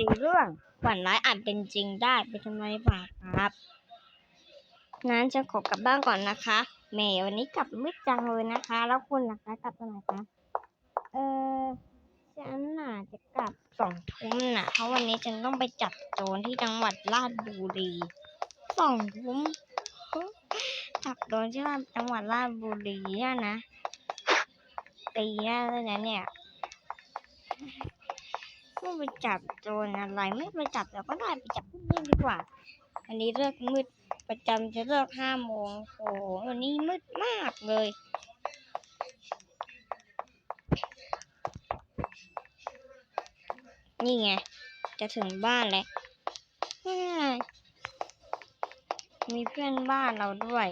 สีเรื่องฝันร้ายอาจเป็นจริงได้ไปทำไมฝากครับนั้นจะขอกลับบ้านก่อนนะคะแหมวันนี้กลับมืดจังเลยนะคะ แล้วคุณล่ะคะกลับตอนไหนคะเออฉันน่ะจะกลับสองทุ่มน่ะเพราะวันนี้ฉันต้องไปจับโจรที่จังหวัดราชบุรีสองทุ่มจับโจรที่จังหวัดราชบุรีอะนะตีได้เลยนะเนี่ย ไม่ไปจับโจรอะไรไม่ไปจับเราก็ได้ไปจับพวกนี้ดีกว่า อันนี้เลิกมืดประจำจะเลิกห้าโมงโอ้โหวันนี้มืดมากเลยนี่ไง จะถึงบ้านแล้ว มีเพื่อนบ้านเราด้วย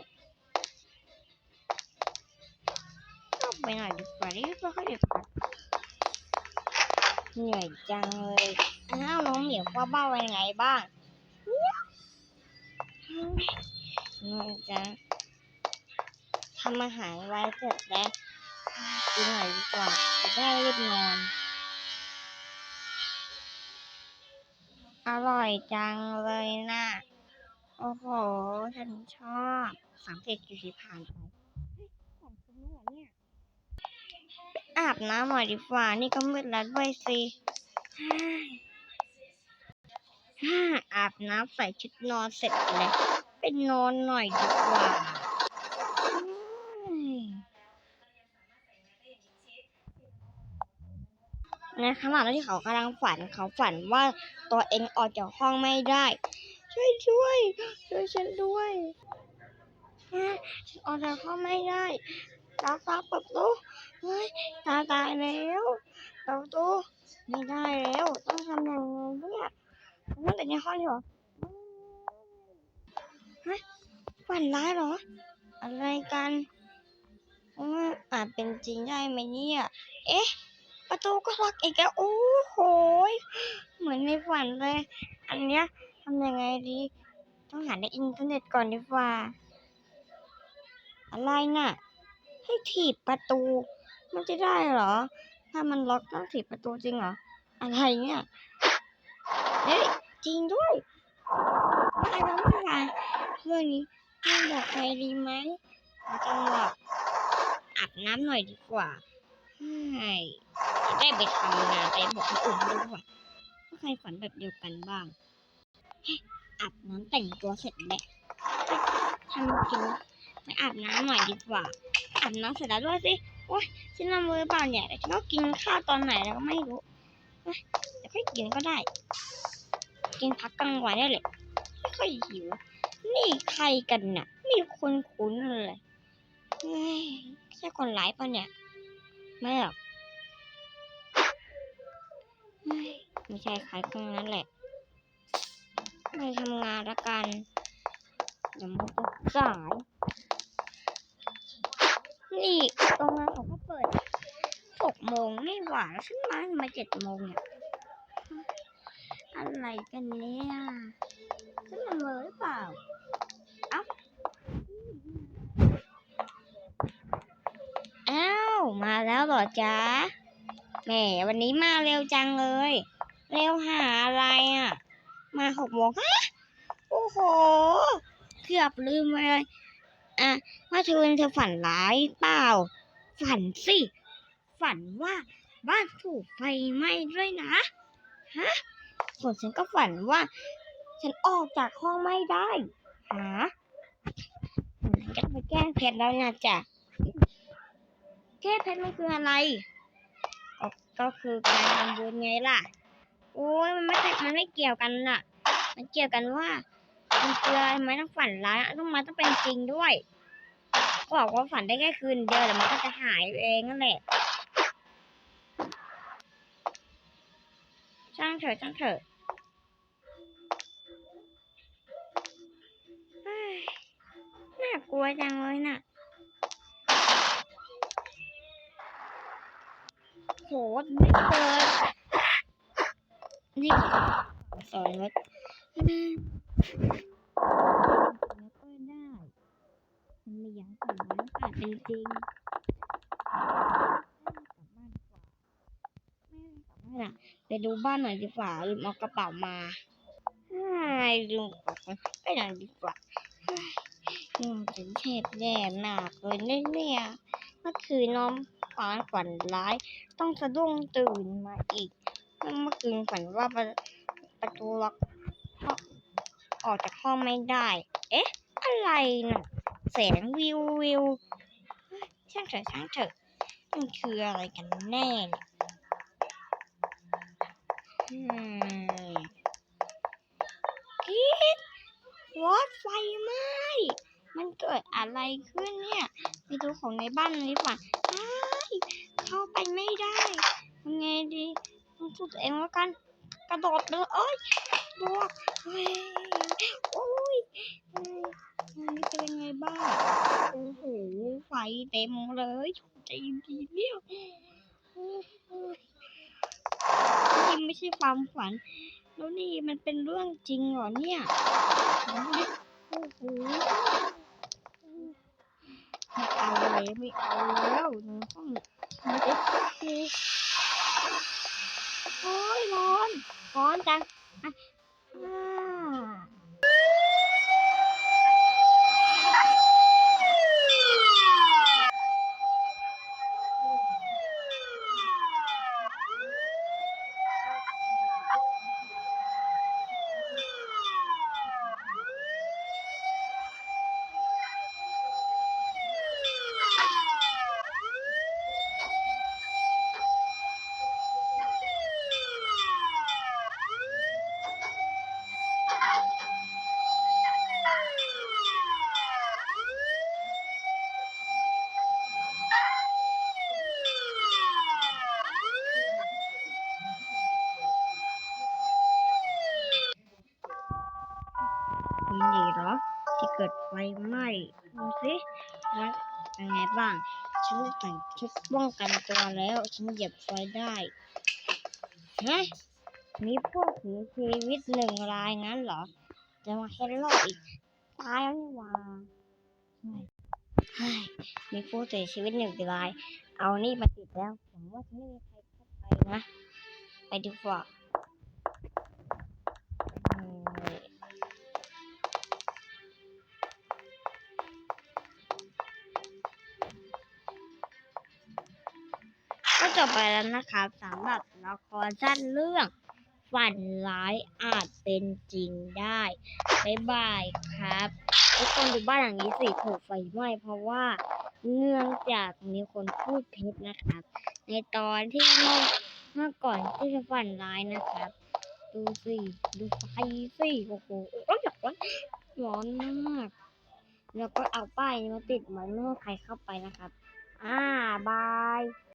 เข้าไปหน่อยดีกว่ารีบเข้าดีกว่า เหนื่อยจังเลยอ้าวน้องเหมียวพ่อบ้าเป็นไงบ้างเหนื่อยจังทำอาหารไว้เสร็จแล้วกินหน่อยดีกว่าจะได้รีบนอนอร่อยจังเลยนะโอ้โห ฉันชอบสามเจ็ดกี่สิผ่านไปเฮ้ยของคุณเนี่ย อาบน้ำหน่อยดีกว่า นี่ก็มืดแล้วด้วยสิอาบน้ำใส่ชุดนอนเสร็จแล้วไปนอนหน่อยดีกว่าในขณะที่เขากำลังฝันเขาฝันว่าตัวเองออกจากห้องไม่ได้ ช่วยช่วยช่วยฉันด้วยฉันออกจากห้องไม่ได้ ตาฟ้าเปิดประตูเฮ้ยตาตายแล้วเปิดประตูไม่ได้แล้ว ต้องทำยังไงเนี่ยนั่งแต่ในห้องดีกว่าฮะฝันร้ายเหรอ อะไรกันโอ้ยอาจเป็นจริงได้ไหมเนี่ย เอ๊ะ ประตูก็ล็อกอีกแล้ว โอ้โห เหมือนในฝันเลย อันเนี้ยทำยังไงดี ต้องหาในอินเทอร์เน็ตก่อนดีกว่า อะไรน่ะ ให้ถีบประตู มันจะได้เหรอ ถ้ามันล็อกต้องถีบประตูจริงเหรอ อะไรเนี่ยเฮ้ยจริงด้วยไม่แล้วไม่ละเรื่องนี้ไม่บอกใครดีไหมเราจะบอกอาบน้ำหน่อยดีกว่าใช่ได้ไปทำงานไปบอกคนอื่นด้วยว่าใครฝันแบบเดียวกันบ้างอาบน้ำแต่งตัวเสร็จแล้วทำกินไปอาบน้ำหน่อยดีกว่าาบน้ำเสร็จแล้วด้วยสิโอ๊ยฉันละมือเปล่าเนี่ยฉันก็กินข้าวตอนไหนแล้วก็ไม่รู้เอ้ยเดี๋ยวค่อยกินก็ได้ กินพักกลางวันได้เลยไม่ค่อยหิว นี่ใครกันน่ะ ไม่คุ้นคุ้นเลยเฮ้ยใช่คนร้ายปะเนี่ย ไม่หรอกเฮ้ยไม่ใช่ใครคนนั้นแหละไปทำงานละกันเดี๋ยวมันจะสาย นี่โรงงานเขาก็เปิดหกโมงไม่หวานฉันมาทำไมาเจ็ดโมงเนี่ย อะไรกันเนี่ยฉันละเมอหรือเปล่า เอ้าอ้าวมาแล้วเหรอจ๊ะแหมวันนี้มาเร็วจังเลย เร็วหาอะไรอะ มาหกโมงฮะโอ้โห เกือบลืมเลย อะว่าเธอเธอฝันร้ายเปล่า ฝันสิ ฝันว่าบ้านถูกไฟไหม้ด้วยนะ ฮะ ส่วนฉันก็ฝันว่า ฉันออกจากห้องไม่ได้ฮะจะไปแก้เพชรแล้วนะจ๊ะแก้เพชรมันคืออะไรก็ก็คือการทำบุญไงล่ะ โอ้ยมันไม่มันไม่เกี่ยวกันน่ะ มันเกี่ยวกันว่า มันคืออะไรไหมต้องฝันร้ายต้องมาต้องเป็นจริงด้วยก็บอกว่าฝันได้แค่คืนเดียวแต่มันก็จะหายเองนั่นแหละช่างเถอะช่างเถอะน่ากลัวจังเลยน่ะโหไม่เกินนี่สอนรถแล้วก็ได้ มันไม่อยากฝันแล้วอาจเป็นจริงกลับบ้านดีกว่าไม่ล่ะไปดูบ้านหน่อยดีกว่าลืมเอากระเป๋ามาไอ้ลืมกระเป๋าไปหน่อยดีกว่าอืมฉันเจ็บแย่มากเลยเนี่ยเมื่อคืนน้องฝันฝันร้าย ต้องสะดุ้งตื่นมาอีก เมื่อคืนฝันว่าประประตูล็อกออกจากห้องไม่ได้ เอ๊ะ อะไรน่ะ แสงวิววิวช่างเถอะช่างเถอะมันคืออะไรกันแน่เนี่ยอืมคิดไฟไหมมันเกิดอะไรขึ้นเนี่ยไปดูของในบ้านหน่อยดีกว่าอ้ายเข้าไปไม่ได้ทำไงดีต้องสู้ตัวเองแล้วกัน กระโดดเลยเอ้ยบวกเฮ้ยโอ้ย นี่เป็นยังไงบ้าง โอ้โห ไฟเต็มเลยใจดีเนี่ยนี่ไม่ใช่ความฝัน แล้วนี่มันเป็นเรื่องจริงเหรอเนี่ย โอ้โหไม่เอาเลยไม่เอาแล้วในห้องไม่ได้โอ้ยร้อน ร้อนจังอะ นดีเหรอ ที่เกิดไฟไหม้ดูสิว่าเป็นไงบ้าง ฉันแต่งชุดป้องกันตัวแล้ว ฉันเหยียบไฟได้ฮะมีพวกผีชีวิตหนึ่งรายงั้นเหรอ จะมาเฮลโลอีก ตายแล้วนี่หว่าเฮ้ยมีผู้เสียชีวิตหนึ่งราย เอานี่มาติดแล้วหวังว่าจะไม่มีใครเข้าไปนะ ไปดีกว่า ก็จบไปแล้วนะครับสำหรับละครสั้นเรื่อง ฝันร้ายอาจเป็นจริงได้บ๊ายบายครับทุกคนดูบ้านหลังนี้สิถูกไฟไหม้เพราะว่าเนื่องจากมีคนพูดเท็จนะครับ ในตอนที่เมื่อเมื่อก่อนที่จะฝันร้ายนะครับ ดูสิดูไฟสิโอ้โหโอ้ร้อนร้อนมาก แล้วก็เอาป้ายมาติดไว้ไม่ให้ใครเข้าไปนะครับ อ่าบาย